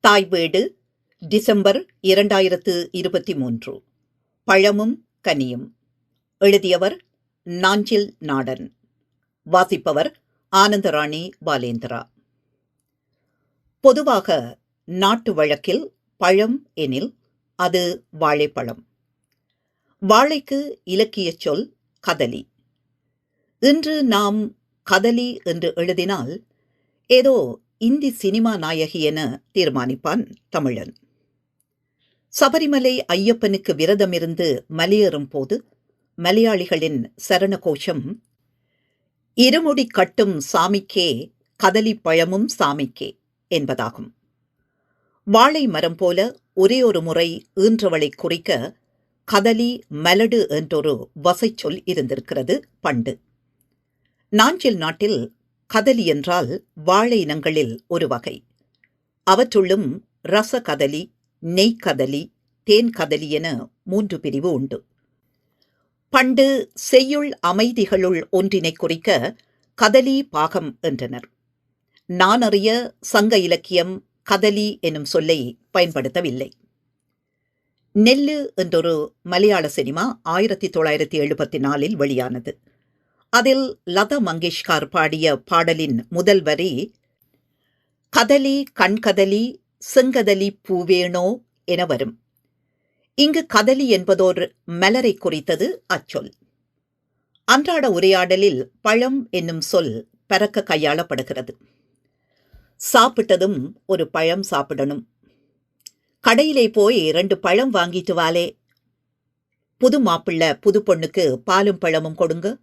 தாய் வீடு டிசம்பர் இரண்டாயிரத்து இருபத்தி மூன்று. பழமும் கனியும். எழுதியவர் நாஞ்சில் நாடன். வாசிப்பவர் ஆனந்தராணி பாலேந்திரா. பொதுவாக நாட்டு வழக்கில் பழம் எனில் அது வாழைப்பழம். வாழைக்கு இலக்கியச் சொல் கதலி. இன்று நாம் கதலி என்று எழுதினால் ஏதோ இந்தி சினிமா நாயகி என தீர்மானிப்பான் தமிழன். சபரிமலை ஐயப்பனுக்கு விரதமிருந்து மலையேறும் போது மலையாளிகளின் சரண கோஷம் இருமுடி கட்டும் சாமிக்கே கதலி பழமும் சாமிக்கே என்பதாகும். வாழை மரம் போல ஒரே ஒரு முறை ஈன்றவளை குறிக்க கதலி மலடு என்றொரு வசைச்சொல் இருந்திருக்கிறது பண்டு. நாஞ்சில் நாட்டில் கதலி என்றால் வாழை இனங்களில் ஒரு வகை. அவற்றுள்ளும் ரச கதலி நெய் கதலி தேன் கதலி என மூன்று பிரிவு உண்டு. பண்டு செய்யுள் அமைதிகளுள் ஒன்றினை குறிக்க கதலி பாகம் என்றனர். நானறிய சங்க இலக்கியம் கதலி எனும் சொல்லை பயன்படுத்தவில்லை. நெல்லு என்றொரு மலையாள சினிமா ஆயிரத்தி தொள்ளாயிரத்தி எழுபத்தி நாலில் வெளியானது. அதில் லதா மங்கேஷ்கார் பாடிய பாடலின் முதல் வரி கதலி கண்கதலி செங்கதலி பூவேணோ என வரும். இங்கு கதலி என்பதோர் மலரை குறித்தது அச்சொல். அன்றாட உரையாடலில் பழம் என்னும் சொல் பறக்க கையாளப்படுகிறது. சாப்பிட்டதும் ஒரு பழம் சாப்பிடணும். கடையிலே போய் ரெண்டு பழம் வாங்கிட்டு வாலே. புது மாப்பிள்ளை புது பொண்ணுக்கு பாலும் பழமும் கொடுங்க.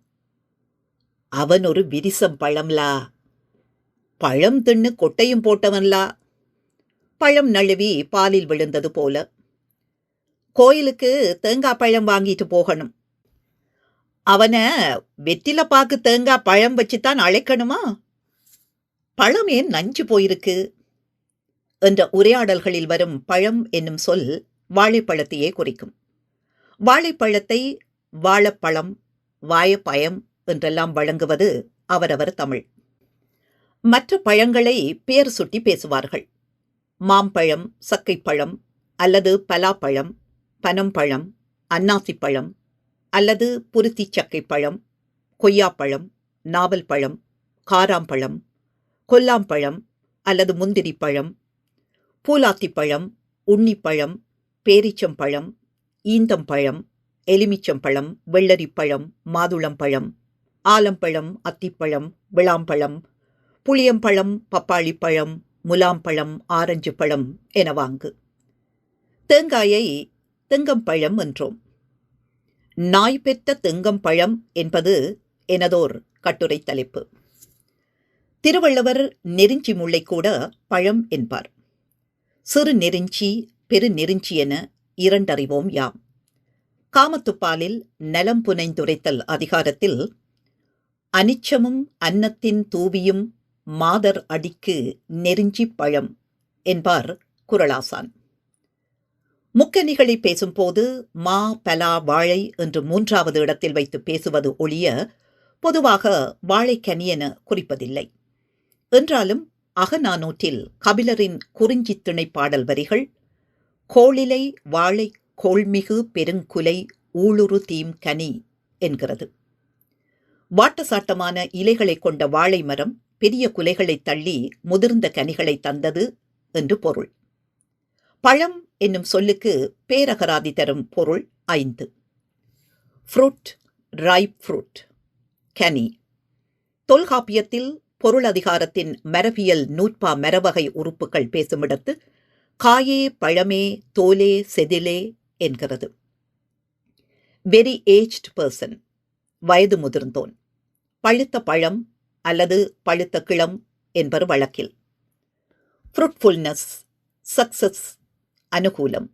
அவன் ஒரு விரிசம் பழம்லா. பழம் தின்னு கொட்டையும் போட்டவன்லா. பழம் நழுவி பாலில் விழுந்தது போல. கோயிலுக்கு தேங்காய் பழம் வாங்கிட்டு போகணும். அவனை வெற்றில பாக்கு தேங்காய் பழம் வச்சுத்தான் அழைக்கணுமா? பழம் ஏன் நஞ்சு போயிருக்கு? என்ற உரையாடல்களில் வரும் பழம் என்னும் சொல் வாழைப்பழத்தையே குறிக்கும். வாழைப்பழத்தை வாழைப்பழம் வாயப்பயம் என்றெல்லாம் வழங்குவது அவரவர் தமிழ். மற்ற பழங்களை பெயர் சுட்டி பேசுவார்கள். மாம்பழம் சக்கைப்பழம் அல்லது பலாப்பழம் பனம்பழம் அன்னாசிப்பழம் அல்லது புருத்தி சக்கைப்பழம் கொய்யாப்பழம் நாவல் பழம் காராம்பழம் கொல்லாம்பழம் அல்லது முந்திரி பழம் பூலாத்திப்பழம் உன்னிப்பழம் பேரிச்சம்பழம் ஈந்தம்பழம் எலுமிச்சம்பழம் வெள்ளரிப்பழம் மாதுளம்பழம் ஆலம்பழம் அத்திப்பழம் விளாம்பழம் புளியம்பழம் பப்பாளிப்பழம் முலாம்பழம் ஆரஞ்சு பழம் என வாங்கு. தேங்காயை தெங்கம்பழம் என்றோம். நாய் பெற்ற தெங்கம்பழம் என்பது எனதோர் கட்டுரை தலைப்பு. திருவள்ளுவர் நெருஞ்சி முல்லை கூட பழம் என்பார். சிறு நெருஞ்சி பெரு நெருஞ்சி என இரண்டறிவோம் யாம். காமத்துப்பாலில் நலம் புனைந்துரைத்தல் அதிகாரத்தில் அனிச்சமும் அன்னத்தின் தூவியும் மாதர் அடிக்கு நெருஞ்சி பழம் என்பார் குரலாசான் முக்கனிகளை பேசும்போது மா பலா வாழை என்று மூன்றாவது இடத்தில் வைத்து பேசுவது ஒழிய பொதுவாக வாழைக்கனி என குறிப்பதில்லை. என்றாலும் அகநானூற்றில் கபிலரின் குறிஞ்சி திணை பாடல் வரிகள் கோளிலை வாழை கோள்மிகு பெருங்குலை ஊளுரு தீம் கனி என்கிறது. வாட்டசாட்டமான இலைகளை கொண்ட வாழை மரம் பெரிய குலைகளைத் தள்ளி முதிர்ந்த கனிகளை தந்தது என்று பொருள். பழம் என்னும் சொல்லுக்கு பேரகராதி தரும் பொருள் ஐந்து. ஃப்ரூட் ரைப் ஃப்ரூட் கனி. தொல்காப்பியத்தில் பொருள் அதிகாரத்தின் மரபியல் நூற்பா மரவகை உறுப்புகள் பேசுமிடத்து காயே பழமே தோலே செதிலே என்கிறது. வெரி ஏஜ்ட் பர்சன் வயது முதிர்ந்தோன். பழுத்த பழம் அல்லது பழுத்த கிளம் என்பர் வழக்கில். ஃப்ரூட்ஃபுல்னஸ் சக்சஸ் அனுகூலம்.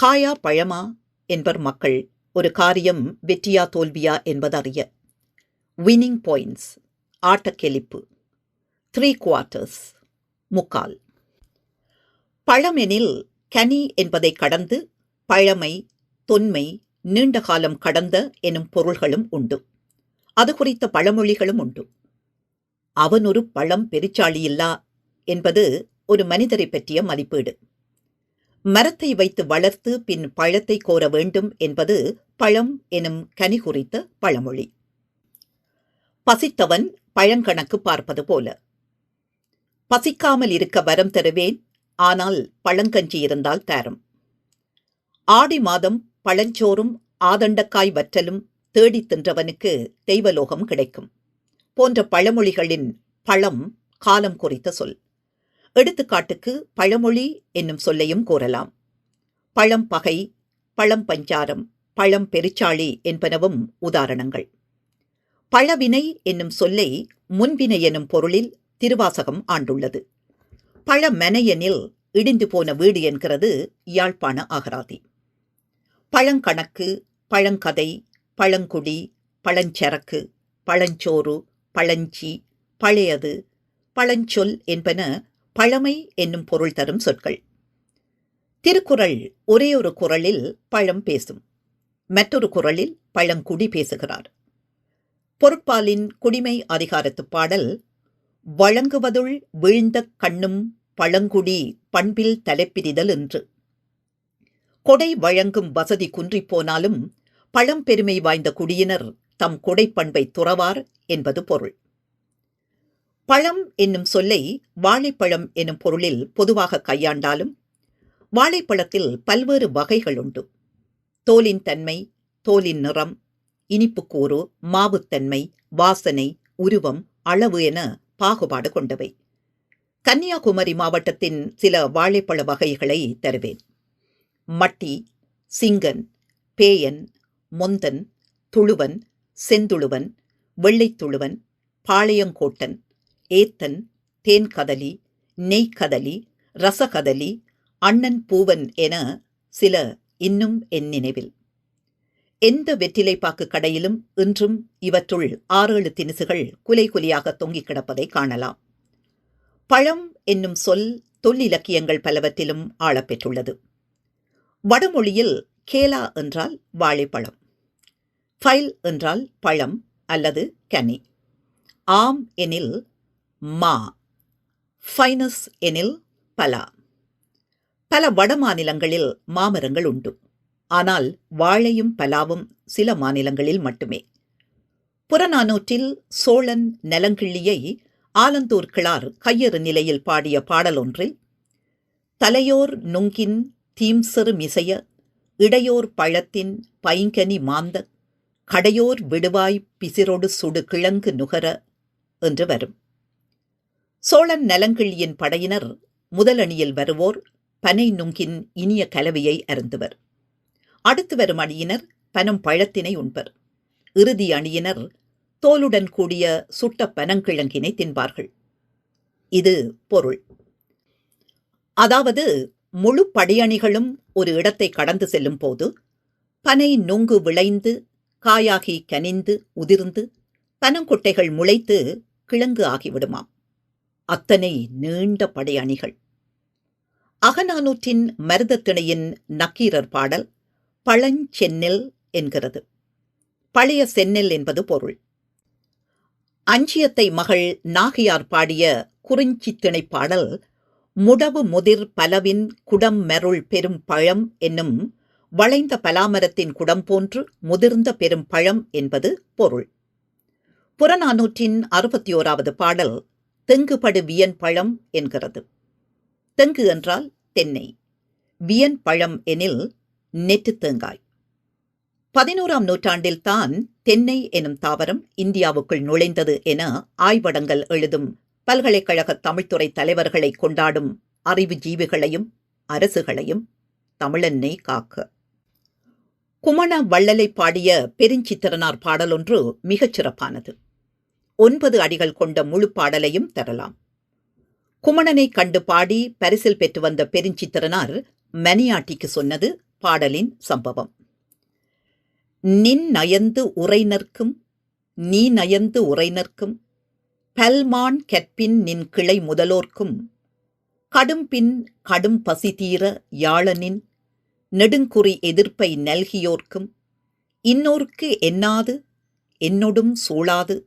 காயா பழமா என்பர் மக்கள் ஒரு காரியம் வெற்றியா தோல்வியா என்பதறிய. வின்னிங் பாயிண்ட்ஸ் ஆட்டக்கெளிப்பு த்ரீ குவார்ட்டர்ஸ் முக்கால். பழமெனில் கனி என்பதை கடந்து பழமை தொன்மை நீண்ட காலம் கடந்த எனும் பொருள்களும் உண்டு. அது குறித்த பழமொழிகளும் உண்டு. அவன் ஒரு பழம் பெருச்சாளியில்லா என்பது ஒரு மனிதரை பற்றிய மதிப்பீடு. மரத்தை வைத்து வளர்த்து பின் பழத்தை கோர வேண்டும் என்பது பழம் எனும் கனி குறித்த பழமொழி. பசித்தவன் பழங்கணக்கு பார்ப்பது போல. பசிக்காமல் இருக்க வரம் தருவேன் ஆனால் பழங்கஞ்சி இருந்தால் தாரும். ஆடி மாதம் பழஞ்சோறும் ஆதண்டக்காய் வற்றலும் தேடித் தின்றவனுக்கு தெய்வலோகம் கிடைக்கும். போன்ற பழமொழிகளின் பழம் காலம் குறித்த சொல். எடுத்துக்காட்டுக்கு பழமொழி என்னும் சொல்லையும் கூறலாம். பழம் பகை பழம் பஞ்சாரம் பழம் பெருச்சாளி என்பனவும் உதாரணங்கள். பழவினை என்னும் சொல்லை முன்வினை எனும் பொருளில் திருவாசகம் ஆண்டுள்ளது. பழமெனையெனில் இடிந்து போன வீடு என்கிறது யாழ்ப்பாண அகராதி. பழங்கணக்கு பழங்கதை பழங்குடி பழஞ்சரக்கு பழஞ்சோறு பழஞ்சி பழையது பழஞ்சொல் என்பன பழமை என்னும் பொருள் தரும் சொற்கள். திருக்குறள் ஒரே ஒரு குரலில் பழம் பேசும். மற்றொரு குரலில் பழங்குடி பேசுகிறார். பொருட்பாலின் குடிமை அதிகாரத்து பாடல் வழங்குவதுள் வீழ்ந்த கண்ணும் பழங்குடி பண்பில் தலைப்பிரிதல் என்று. கொடை வழங்கும் வசதி குன்றிப் போனாலும் பழம்பெருமை வாய்ந்த குடியினர் தம் கொடைப்பண்பை துறவார் என்பது பொருள். பழம் என்னும் சொல்லை வாழைப்பழம் என்னும் பொருளில் பொதுவாக கையாண்டாலும் வாழைப்பழத்தில் பல்வேறு வகைகள் உண்டு தோலின் தன்மை தோலின் நிறம் இனிப்புக்கூறு மாவுத்தன்மை வாசனை உருவம் அளவு என பாகுபாடு கொண்டவை. கன்னியாகுமரி மாவட்டத்தின் சில வாழைப்பழ வகைகளை தருவேன். மட்டி சிங்கன் பேயன் மொந்தன் துளுவன் செந்துளுவன் வெள்ளைத்துளுவன் பாளையங்கோட்டன் ஏத்தன் தேன்கதலி நெய்க்கதலி ரசகதலி அண்ணன் பூவன் என சில இன்னும் என் நினைவில். எந்த வெற்றிலைப்பாக்கு கடையிலும் இன்றும் இவற்றுள் ஆறேழு தினுசுகள் குலை குலியாக தொங்கிக் கிடப்பதை காணலாம். பழம் என்னும் சொல் தொல்லிலக்கியங்கள் பலவற்றிலும் ஆளப்பெற்றுள்ளது வடமொழியில் கேலா என்றால் வாழைப்பழம். ஃபைல் என்றால் பழம் அல்லது கனி. ஆம் எனில் மா. ஃபைனஸ் எனில் பலா. பல வட மாநிலங்களில் மாமரங்கள் உண்டு. ஆனால் வாழையும் பலாவும் சில மாநிலங்களில் மட்டுமே. புறநானூற்றில் சோழன் நலங்கிள்ளியை ஆலந்தூர் கிளார் கையறு நிலையில் பாடிய பாடலொன்றில் தலையோர் நுங்கின் தீம்செரு மிசைய இடையோர் பழத்தின் பைங்கனி மாந்த கடையோர் விடுவாய் பிசிரொடு சுடு கிழங்கு நுகர என்று வரும். சோழன் நலங்கிள்ளியின் படையினர் முதலணியில் வருவோர் பனை நுங்கின் இனிய கலவையை அருந்துவர். அடுத்து வரும் அணியினர் பனம் பழத்தினை உண்பர். இறுதி அணியினர் தோலுடன் கூடிய சுட்ட பனங்கிழங்கினை தின்பார்கள். இது பொருள். அதாவது முழு படையணிகளும் ஒரு இடத்தை கடந்து செல்லும் போது பனை நுங்கு விளைந்து காயாகி கனிந்து உதிர்ந்து பனங்கொட்டைகள் முளைத்து கிழங்கு ஆகிவிடுமாம். அத்தனை நீண்ட படையணிகள். அகநானூற்றின் மருதத்திணையின் நக்கீரர் பாடல் பழஞ்செந்நெல் என்கிறது. பழைய செந்நெல் என்பது பொருள். அஞ்சியத்தை மகள் நாகையார் பாடிய குறிஞ்சி திணைப்பாடல் முடவு முதிர் பலவின் குடம் மெருள் பெரும் பழம் என்னும் வளைந்த பலாமரத்தின் குடம் போன்று முதிர்ந்த பெரும் பழம் என்பது பொருள். புறநானூற்றின் அறுபத்தி ஓராவது பாடல் தெங்குபடு வியன் பழம் என்கிறது. தெங்கு என்றால் தென்னை. வியன் பழம் எனில் நெட்டு தேங்காய். பதினோராம் நூற்றாண்டில் தான் தென்னை எனும் தாவரம் இந்தியாவுக்குள் நுழைந்தது என ஆய்வடங்கள் எழுதும் பல்கலைக்கழக தமிழ்துறை தலைவர்களை கொண்டாடும் அறிவு ஜீவிகளையும் அரசுகளையும் தமிழன்னை காக்க. குமண வள்ளலை பாடிய பெருஞ்சித்திரனார் பாடலொன்று மிகச் சிறப்பானது. ஒன்பது அடிகள் கொண்ட முழு பாடலையும் தரலாம். குமணனை கண்டு பாடி பரிசில் பெற்று வந்த பெருஞ்சித்திரனார் மணியாட்டிக்கு சொன்னது பாடலின் சம்பவம். நின் நயந்து உரைநர்க்கும் நீ நயந்து உரைநர்க்கும் பல்மான் கற்பின் நின் கிளை முதலோர்க்கும் கடும்பின் கடும் பசி தீர யாழனின் நெடுங்குறி எதிர்ப்பை நல்கியோர்க்கும். இன்னோர்க்கு என்னாது? என்னொடும் சூழாது.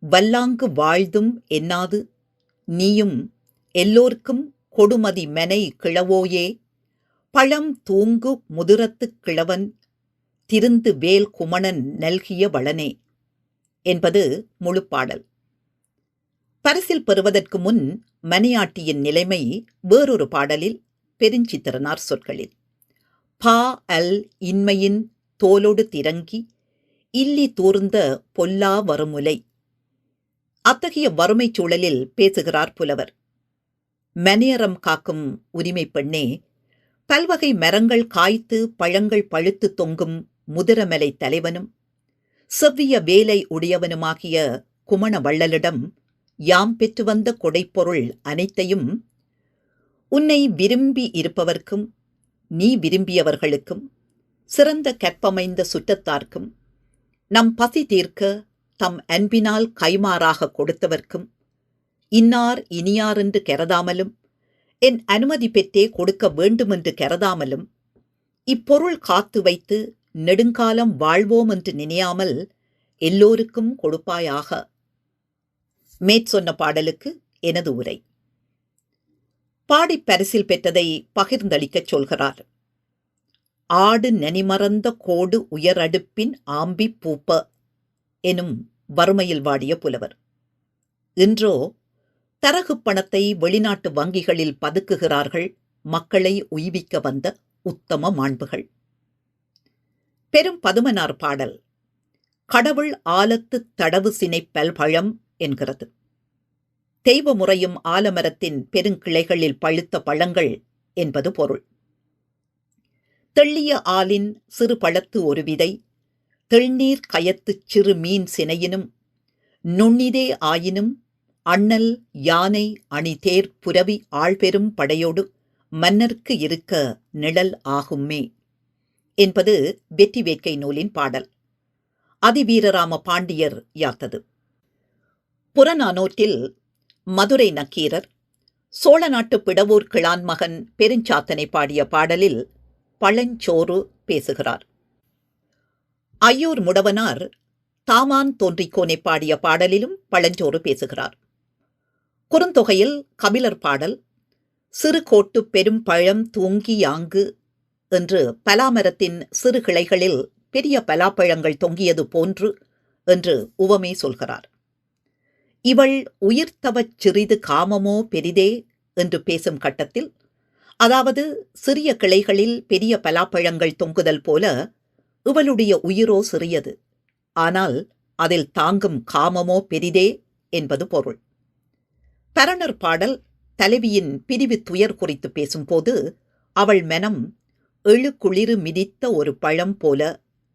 வல்லாங்கு வாழ்தும் என்னாது? நீயும் எல்லோர்க்கும் கொடுமதி மெனை கிழவோயே பழம் தூங்கு முதிரத்துக் கிழவன் திருந்து வேல் குமணன் நல்கிய வளனே. என்பது முழுப்பாடல் பரிசில் பெறுவதற்கு முன் மணியாட்டியின் நிலைமை வேறொரு பாடலில் பெருஞ்சித்திரனார் சொற்களில். பா அல் இன்மையின் தோலொடு திரங்கி இல்லி தூர்ந்த பொல்லா வருமுலை அத்தகைய வறுமைச் சூழலில் பேசுகிறார் புலவர். மனையறம் காக்கும் உரிமை பெண்ணே பல்வகை மரங்கள் காய்த்து பழங்கள் பழுத்து தொங்கும் முதிரமலை தலைவனும் செவ்விய வேலை உடையவனுமாகிய குமண வள்ளலிடம் யாம் பெற்று வந்த கொடைப்பொருள் அனைத்தையும் உன்னை விரும்பி இருப்பவர்க்கும் நீ விரும்பியவர்களுக்கும் சிறந்த கற்பமைந்த சுற்றத்தார்க்கும் நம் பசி தீர்க்க தம் அன்பினால் கைமாறாக கொடுத்தவர்க்கும் இன்னார் இனியாரென்று கருதாமலும் என் அனுமதி பெற்றே கொடுக்க வேண்டுமென்று கருதாமலும் இப்பொருள் காத்து வைத்து நெடுங்காலம் வாழ்வோம் என்று நினையாமல் எல்லோருக்கும் கொடுப்பாயாக. மேற்சொன்ன பாடலுக்கு எனது உரை. பாடிப் பரிசில் பெற்றதை பகிர்ந்தளிக்கச் சொல்கிறார். ஆடு நனிமறந்த கோடு உயரடுப்பின் ஆம்பி பூப்ப எனும் வறுமையில் வாடிய புலவர். இன்றோ தரகு பணத்தை வெளிநாட்டு வங்கிகளில் பதுக்குகிறார்கள் மக்களை உய்விக்க வந்த உத்தம மாண்புகள். பெரும் பதுமனார் பாடல் கடவுள் ஆலத்து தடவு சினை பல்பழம் என்கிறது. தெய்வ முறையும் ஆலமரத்தின் பெருங்கிளைகளில் பழுத்த பழங்கள் என்பது பொருள். தெள்ளிய ஆலின் சிறு பழத்து ஒரு விதை தெள்நீர் கயத்துச் சிறு மீன் சினையினும் நுண்ணிதே ஆயினும் அண்ணல் யானை அணிதேர் புரவி ஆழ்பெரும் படையோடு மன்னர்க்கு இருக்க நிழல் ஆகுமே என்பது வெற்றி வேட்கை நூலின் பாடல். அதிவீரராம பாண்டியர் யாத்தது. புறநானூற்றில் மதுரை நக்கீரர் சோழ நாட்டு பிடவூர் கிளான் மகன் பெருஞ்சாத்தனை பாடிய பாடலில் பழஞ்சோறு பேசுகிறார். ஐயூர் முடவனார் தாமான் தோன்றிக்கோனை பாடிய பாடலிலும் பழஞ்சோறு பேசுகிறார். குறுந்தொகையில் கபிலர் பாடல் சிறு கோட்டு பெரும் பழம் தூங்கி யாங்கு என்று பலாமரத்தின் சிறு கிளைகளில் பெரிய பலாப்பழங்கள் தொங்கியது போன்று என்று உவமே சொல்கிறார். இவள் உயிர்த்தவச் சிறிது காமமோ பெரிதே என்று பேசும் கட்டத்தில் அதாவது சிறிய கிளைகளில் பெரிய பலாப்பழங்கள் தொங்குதல் போல இவளுடைய உயிரோ சிறியது. ஆனால் அதில் தாங்கும் காமமோ பெரிதே என்பது பொருள். பரணர் பாடல் தலைவியின் பிரிவு துயர் குறித்து பேசும்போது அவள் மனம் எழுக்குளிரு மிதித்த ஒரு பழம் போல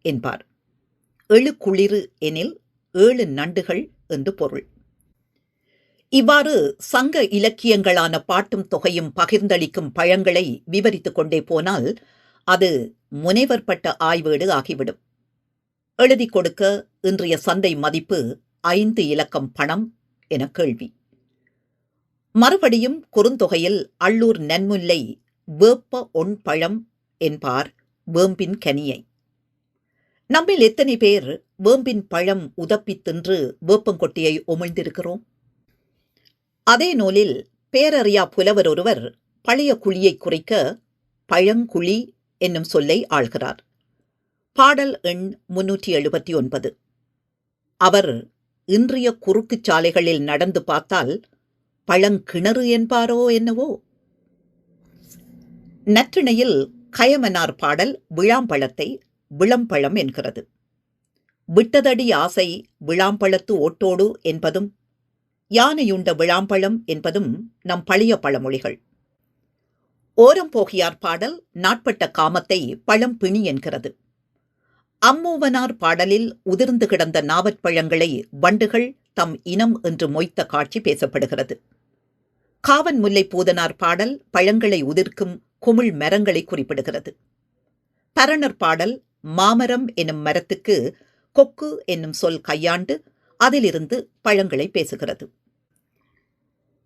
என்பார். எழுக்குளிரு எனில் ஏழு நண்டுகள் என்று பொருள். இவ்வாறு சங்க இலக்கியங்களான பாட்டும் தொகையும் பகிர்ந்தளிக்கும் பழங்களை விவரித்துக் கொண்டே போனால் அது முனைவர்பட்ட ஆய்வேடு ஆகிவிடும். எழுதி கொடுக்க இன்றைய சந்தை மதிப்பு ஐந்து இலக்கம் பணம் என கேள்வி. மறுபடியும் குறுந்தொகையில் அள்ளூர் நன்முல்லை வேப்ப ஒன் பழம் என்பார் வேம்பின் கனியை. நம்மில் எத்தனை பேர் வேம்பின் பழம் உதப்பித் தின்று வேப்பங்கொட்டியை உமிழ்ந்திருக்கிறோம்? அதே நூலில் பேரறியா புலவர் ஒருவர் பழைய குழியை குறிக்க பழங்குழி என்னும் சொல்லை ஆள்கிறார். பாடல் எண் முன்னூற்றி எழுபத்தி ஒன்பது அவர் இன்றைய குறுக்குச் சாலைகளில் நடந்து பார்த்தால் பழங்கிணறு என்பாரோ என்னவோ? நற்றிணையில் கயமனார் பாடல் விழாம்பழத்தை விளம்பழம் என்கிறது. விட்டதடி ஆசை விழாம்பழத்து ஓட்டோடு என்பதும் யானையுண்ட விழாம்பழம் என்பதும் நம் பழைய பழமொழிகள். ஓரம் போகியார் பாடல் நாட்பட்ட காமத்தை பழம் பிணி என்கிறது. அம்மூவனார் பாடலில் உதிர்ந்து கிடந்த நாவற்பழங்களை வண்டுகள் தம் இனம் என்று மொய்த்த காட்சி பேசப்படுகிறது. காவன் முல்லை பூதனார் பாடல் பழங்களை உதிர்க்கும் குமிழ் மரங்களை குறிப்பிடுகிறது. பரணர் பாடல் மாமரம் என்னும் மரத்துக்கு கொக்கு என்னும் சொல் கையாண்டு அதிலிருந்து பழங்களை பேசுகிறது.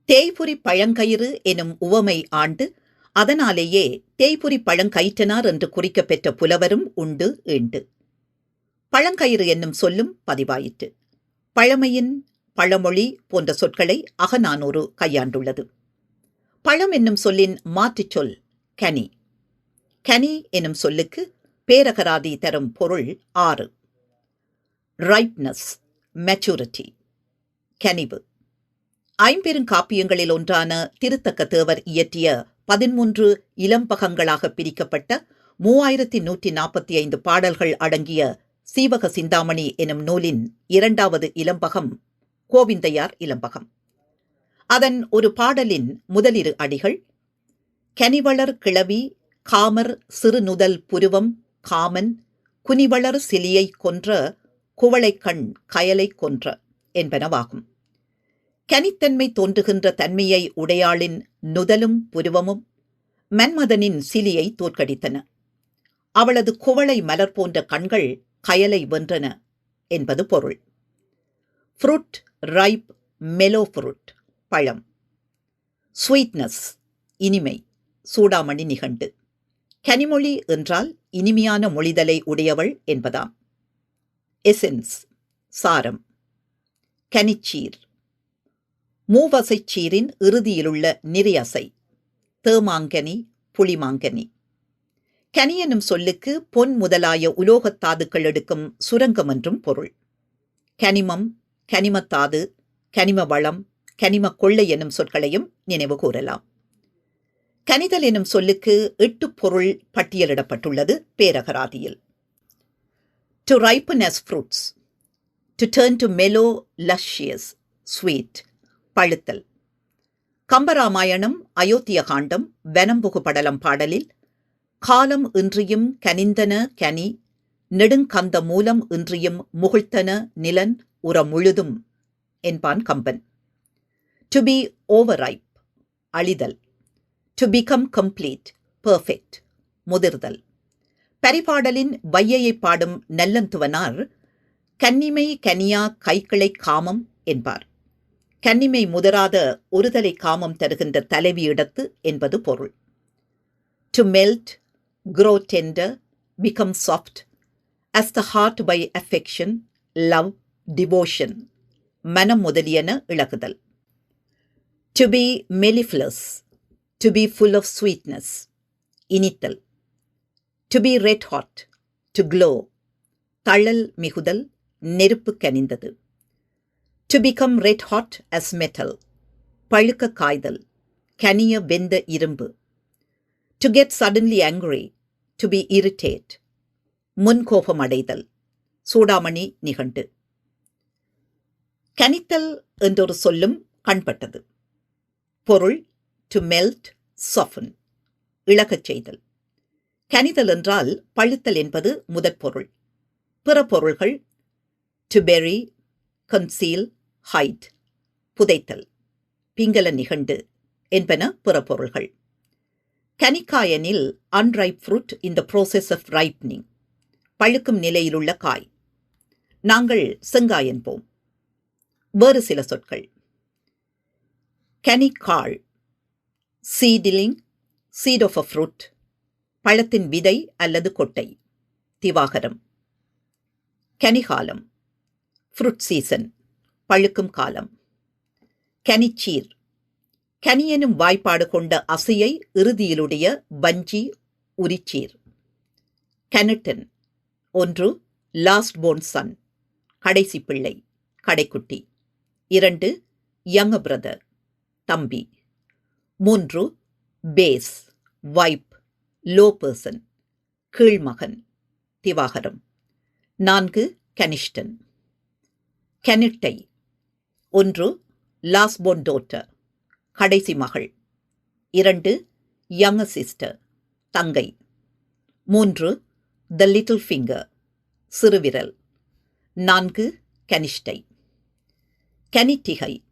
தேய்புரி பழங்கயிறு எனும் உவமை ஆண்டு அதனாலேயே தேய்புரி பழங்கயிற்றனார் என்று குறிக்கப்பெற்ற புலவரும் உண்டு ஈண்டு. பழங்கயிறு என்னும் சொல்லும் பதிவாயிற்று. பழமையின் பழமொழி போன்ற சொற்களை அகநானூறு கையாண்டுள்ளது. பழம் என்னும் சொல்லின் மாற்றுச் சொல் கனி. கனி எனும் சொல்லுக்கு பேரகராதி தரும் பொருள் ஆறு. ரைப்னஸ். மெச்சூரிட்டி கனிவு. ஐம்பெருங்காப்பியங்களில் ஒன்றான திருத்தக்க தேவர் இயற்றிய பதிமூன்று இளம்பகங்களாக பிரிக்கப்பட்ட மூவாயிரத்தி நூற்றி நாற்பத்தி ஐந்து பாடல்கள் அடங்கிய சீவக சிந்தாமணி எனும் நூலின் இரண்டாவது இளம்பகம் கோவிந்தையார் இளம்பகம். அதன் ஒரு பாடலின் முதலிரு அடிகள் கனிவளர் கிளவி காமர் சிறுநுதல் புருவம் காமன் குனிவளர் சிலியை கொன்ற குவளைக்கண் கயலை கொன்ற என்பனவாகும். கனித்தன்மை தோன்றுகின்ற தன்மையை உடையாளின் நுதலும் புருவமும் மன்மதனின் சிலியை தோற்கடித்தன. அவளது குவளை மலர் போன்ற கண்கள் கயலை வென்றன என்பது பொருள். ஃப்ரூட் ரைப் மெலோ ஃப்ரூட் பழம். ஸ்வீட்னஸ் இனிமை சூடாமணி நிகண்டு. கனிமொழி என்றால் இனிமையான மொழிதலை உடையவள் என்பதாம். எசென்ஸ் சாரம் கனிச்சீர். மூவசைச் சீரின் இறுதியிலுள்ள நிரியசை தேமாங்கனி புளிமாங்கனி. கனி எனும் சொல்லுக்கு பொன் முதலாய உலோகத் தாதுக்கள் எடுக்கும் சுரங்கம் என்றும் பொருள். கனிமம் கனிமத்தாது கனிம வளம் கனிம கொள்ளை எனும் சொற்களையும் நினைவு கூறலாம். கனிதல் எனும் சொல்லுக்கு எட்டு பொருள் பட்டியலிடப்பட்டுள்ளது பேரகராதியில். To ripen as fruits to turn to mellow luscious, sweet பழுத்தல் Kambaramayanam Ayodhya Kandam வனம்புகு படலம் பாடலில் காலம் இன்றியும் கனிந்தன கனி நெடுங்கந்த மூலம் இன்றியும் முகிழ்த்தன நிலன் உற முழுதும் என்பான் கம்பன் டு பி ஓவர் அழிதல் டு பிகம் கம்ப்ளீட் பர்ஃபெக்ட் முதிர்தல் பரிபாடலின் வையையை பாடும் நல்லந்துவனார் கன்னிமை கனியா கைக்கிளை காமம் என்பார். கன்னிமை முதிராத ஒருதலை காமம் தருகின்ற தலைவியிடத்து என்பது பொருள். To melt grow tender become soft as the heart by affection love devotion மனம் முதலியன இழகுதல். To be mellifluous to be full of sweetness இனித்தல். To be red hot to glow தழல் மிகுதல் நெருப்பு கனிந்தது to become red hot as metal பழுக்க காய்தல் கனிய வெந்த இரும்பு to get suddenly angry to be irritated முன்கோபம் அடைதல் சூடாமணி நிகண்டு கனித்தல் என்றொரு சொல்லும் கண்பட்டது பொருள் டு மெல்ட் சஃபன் இழகச் செய்தல் கனிதல் என்றால் பழுத்தல் என்பது முதற்பொருள். பிற பொருள்கள் டு பெரி கன்சீல் ஹைட் புதைத்தல் பிங்கல நிகண்டு என்பன பிற பொருள்கள். கனிக்காயனில் unripe fruit in process of ripening பழுக்கும் நிலையிலுள்ள காய். நாங்கள் செங்காய் என்போம். வேறு சில சொற்கள். கனிக்காள் seedling seed of a fruit பழத்தின் விதை அல்லது கொட்டை. திவாகரம். கனிகாலம். ஃப்ரூட் சீசன் பழுக்கும் காலம். கனிச்சீர். கனி எனும் வாய்ப்பாடு கொண்ட அசையை இறுதியிலுடைய வஞ்சி உரிச்சீர். கனட்டன். ஒன்று லாஸ்ட் போன் சன் கடைசி பிள்ளை கடைக்குட்டி. இரண்டு யங் பிரதர் தம்பி. மூன்று பேஸ் வைப் லோ பர்சன் கீழ்மகன் திவாகரம். நான்கு கனிஷ்டன். கெனிட்டை ஒன்று லாஸ்போன் டோட்டர் கடைசி மகள். இரண்டு யங் சிஸ்டர் தங்கை. மூன்று த லிட்டில் ஃபிங்கர் சிறுவிரல். நான்கு கனிஷ்டை. கனிட்டிகை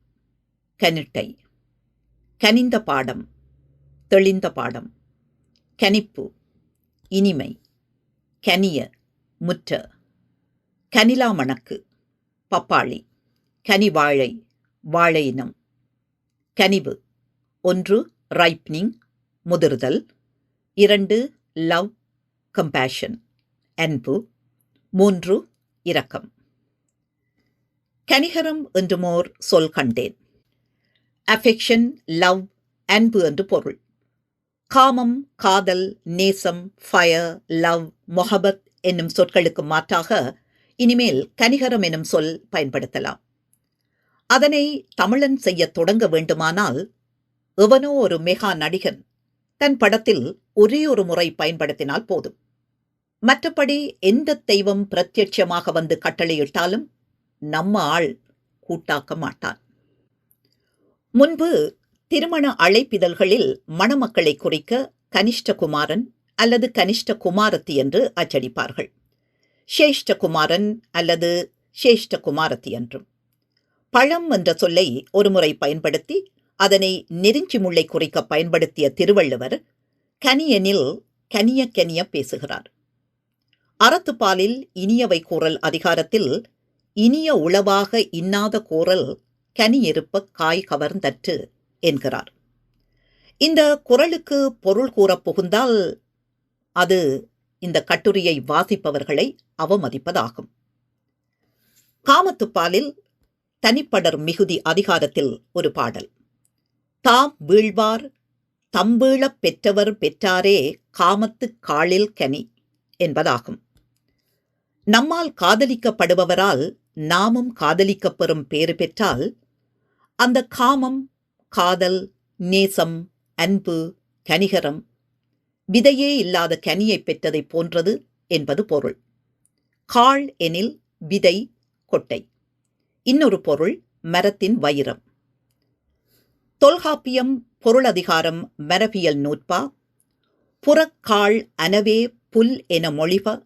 கனிட்டை. கனிந்த பாடம் தெளிந்த பாடம். கனிப்பு இனிமை கனிய முற்ற கனிலா மணக்கு பப்பாளி கனிவாழை வாழை இனம் கனிவு ஒன்று ரைப்னிங் முதிர்தல் இரண்டு லவ் கம்பேஷன் அன்பு மூன்று இரக்கம். கனிகரம் என்றுமோர் சொல் கண்டேன். அஃபெக்ஷன் லவ் அன்பு என்று பொருள். காமம் காதல் நேசம் ஃபயர் லவ் மொஹபத் என்னும் சொற்களுக்கு மாற்றாக இனிமேல் கனிகரம் எனும் சொல் பயன்படுத்தலாம். அதனை தமிழன் செய்யத் தொடங்க வேண்டுமானால் எவனோ ஒரு மெகா நடிகன் தன் படத்தில் ஒரே ஒரு முறை பயன்படுத்தினால் போதும். மற்றபடி எந்த தெய்வம் பிரத்யட்சமாக வந்து கட்டளையிட்டாலும் நம்ம ஆள் கூட்டாக்க மாட்டான். முன்பு திருமண அழைப்பிதழ்களில் மணமக்களை குறிக்க கனிஷ்ட குமாரன் அல்லது கனிஷ்ட குமாரத்தி என்று அச்சடிப்பார்கள். சேஷ்டகுமாரன் அல்லது சேஷ்ட குமாரத்தி என்றும். பழம் என்ற சொல்லை ஒருமுறை பயன்படுத்தி அதனை நெருஞ்சி முள்ளை குறிக்க பயன்படுத்திய திருவள்ளுவர் கனியனில் கனிய கனிய பேசுகிறார். அறத்துப்பாலில் இனியவை கூறல் அதிகாரத்தில் இனிய உளவாக இன்னாத கூறல் கனியிருப்ப காய் கவர்ந்தற்று என்கிறார். இந்த குரலுக்கு பொருள் கூறப் புகுந்தால் அது இந்த கட்டுரையை வாசிப்பவர்களை அவமதிப்பதாகும். காமத்துப்பாலில் தனிப்படர் மிகுதி அதிகாரத்தில் ஒரு பாடல். தாம் வீழ்வார் தம்பீழப் பெற்றவர் பெற்றாரே காமத்துக் காலில் கனி என்பதாகும். நம்மால் காதலிக்கப்படுபவரால் நாமும் காதலிக்கப்பெறும் பேறு பெற்றால் அந்த காமம் காதல் நேசம் அன்பு கனிகரம். விதையே இல்லாத கனியை பெற்றதை போன்றது என்பது பொருள். காள் எனில் விதை கொட்டை. இன்னொரு பொருள் மரத்தின் வைரம். தொல்காப்பியம் பொருளதிகாரம் மரபியல் நூற்பா. புறக்காள் அனவே புல் என மொழிப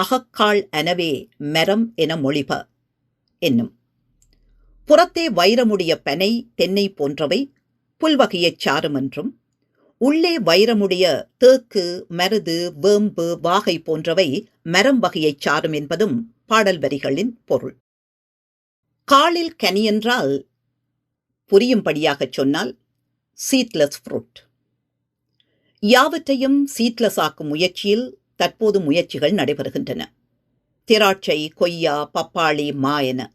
அகக்காள் அனவே மரம் என மொழிப என்னும். புறத்தே வைரமுடைய பனை தென்னை போன்றவை புல்வகையைச் சாரும் என்றும் உள்ளே வைரமுடைய தேக்கு மருது வேம்பு வாகை போன்றவை மரம் வகையைச் சாரும் என்பதும் பாடல் வரிகளின் பொருள். காலில் கனி என்றால் புரியும்படியாகச் சொன்னால் சீட்லெஸ் ஃப்ரூட். யாவற்றையும் சீட்லெஸ் ஆக்கும் முயற்சியில் தற்போது முயற்சிகள் நடைபெறுகின்றன. திராட்சை கொய்யா பப்பாளி மா என.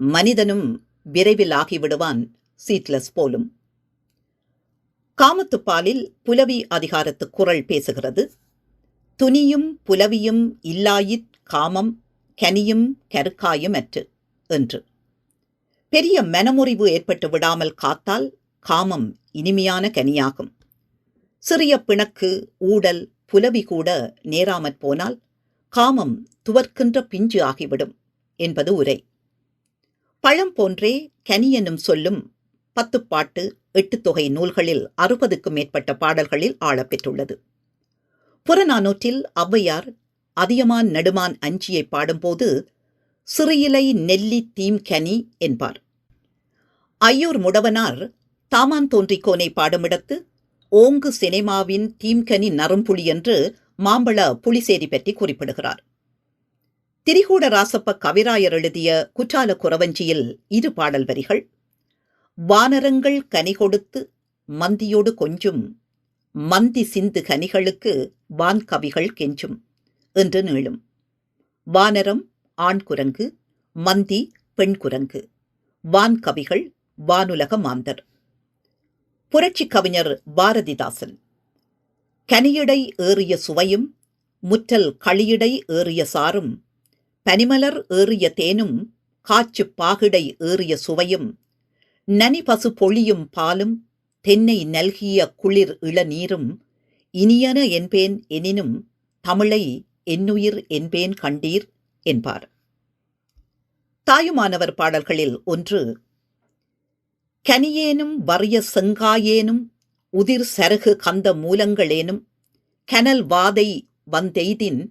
மனிதனும் விரைவில் ஆகிவிடுவான் சீட்லெஸ் போலும். காமத்துப்பாலில் புலவி அதிகாரத்து குரல் பேசுகிறது. துணியும் புலவியும் இல்லாயிற் காமம் கனியும் கருக்காயும் அற்று என்று. பெரிய மனமுறிவு ஏற்பட்டு விடாமல் காத்தால் காமம் இனிமையான கனியாகும். சிறிய பிணக்கு ஊடல் புலவி கூட நேராமற் போனால் காமம் துவர்க்கின்ற பிஞ்சு ஆகிவிடும் என்பது உரை. பழம் போன்றே கனி என்னும் சொல்லும் பத்துப்பாட்டு எட்டு தொகை நூல்களில் அறுபதுக்கும் மேற்பட்ட பாடல்களில் ஆளப்பெற்றுள்ளது புறநானூற்றில் ஔவையார் அதியமான் நெடுமான் அஞ்சியை பாடும்போது சிறியிலை நெல்லி தீம் கனி என்பார். ஐயூர் முடவனார் தாமான் தோன்றிக்கோனை பாடுமிடத்து ஓங்கு சினிமாவின் தீம்கனி நறும்புலி என்று மாம்பழ புலிசேரி பற்றி குறிப்பிடுகிறார். திரிகூட ராசப்ப கவிராயர் எழுதிய குற்றால குறவஞ்சியில் இரு பாடல் வரிகள். வானரங்கள் கனி கொடுத்து மந்தியோடு கொஞ்சும் மந்தி சிந்து கனிகளுக்கு வான் கவிகள் கெஞ்சும் என்று நீளும். வானரம் ஆண் குரங்கு மந்தி பெண் குரங்கு வான் கவிகள் வானுலக மாந்தர் புரட்சி கவிஞர் பாரதிதாசன். கனியடை ஏறிய சுவையும் முற்றல் களியடை ஏறிய சாரும் பனிமலர் ஏறிய தேனும் காச்சு பாகிடை ஏறிய சுவையும் நனி பசு பொழியும் பாலும் தென்னை நல்கிய குளிர் இளநீரும் இனியன என்பேன் எனினும் தமிழை என்னுயிர் என்பேன் கண்டீர் என்பார். தாயுமானவர் பாடல்களில் ஒன்று கனியேனும் வறிய செங்காயேனும் உதிர் சருகு கந்த மூலங்களேனும் கனல் வாதை வந்தெய்தின்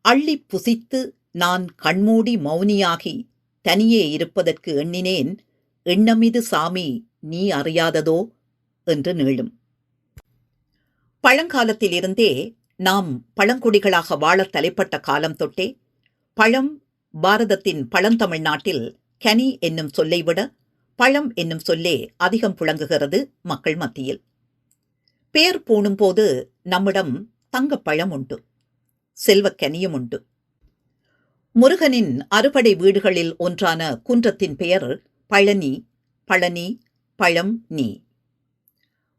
அள்ளிப் புசித்து நான் கண்மூடி மௌனியாகி தனியே இருப்பதற்கு எண்ணினேன். எண்ணமிது சாமி நீ அறியாததோ? என்று நீளும். பழங்காலத்திலிருந்தே நாம் பழங்குடிகளாக வாழத் தலைப்பட்ட காலம் தொட்டே பழம் பாரதத்தின் பழந்தமிழ்நாட்டில் கனி என்னும் சொல்லை விட பழம் என்னும் சொல்லே அதிகம் புழங்குகிறது மக்கள் மத்தியில். பேர் பூணும்போது நம்மிடம் தங்கப்பழம் உண்டு செல்வக்கனியும் உண்டு. முருகனின் அறுபடை வீடுகளில் ஒன்றான குன்றத்தின் பெயர் பழனி பழனி பழம் நீ.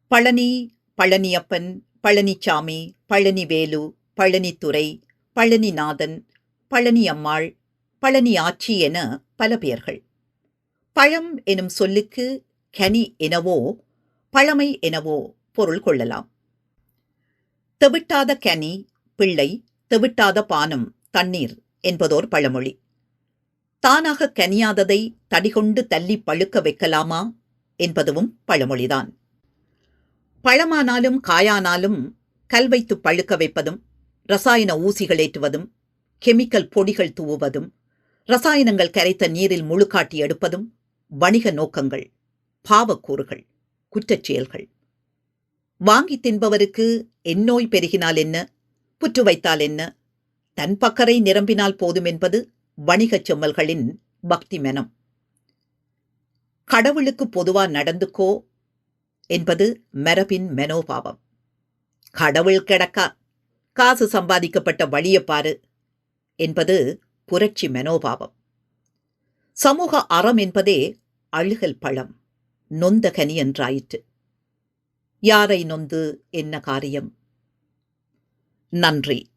பழனி பழனியப்பன் பழனிச்சாமி பழனிவேலு பழனித்துறை பழனிநாதன் பழனியம்மாள் பழனி ஆச்சி என பல பெயர்கள். பழம் எனும் சொல்லுக்கு கனி எனவோ பழமை எனவோ பொருள் கொள்ளலாம். தெவிட்டாத கனி பிள்ளை தெவிட்டாத பானம் தண்ணீர். என்பதோர் பழமொழி. தானாக கனியாததை தடிகொண்டு தள்ளி பழுக்க வைக்கலாமா? என்பதும் பழமொழிதான். பழமானாலும் காயானாலும் கல் வைத்து பழுக்க வைப்பதும் ரசாயன ஊசிகள் ஏற்றுவதும் கெமிக்கல் பொடிகள் தூவுவதும் ரசாயனங்கள் கரைத்த நீரில் முழுக்காட்டி எடுப்பதும் வணிக நோக்கங்கள் பாவக்கூறுகள் குற்றச்செயல்கள் வாங்கி தின்பவருக்கு எந்நோய் பெருகினால் என்ன? புற்று வைத்தால் என்ன? தன் பக்கரை நிரம்பினால் போதும் என்பது வணிகச் செம்மல்களின் பக்தி மெனம். கடவுளுக்கு பொதுவா நடந்துக்கோ என்பது மரபின் மெனோபாவம். கடவுள் கிடக்கா? காசு சம்பாதிக்கப்பட்ட வழியப்பாரு பாரு என்பது புரட்சி மனோபாவம். சமூக அறம் என்பதே அழுகல் பழம் நொந்த கனி என்றாயிற்று. யாரை நொந்து என்ன காரியம்? நன்றி.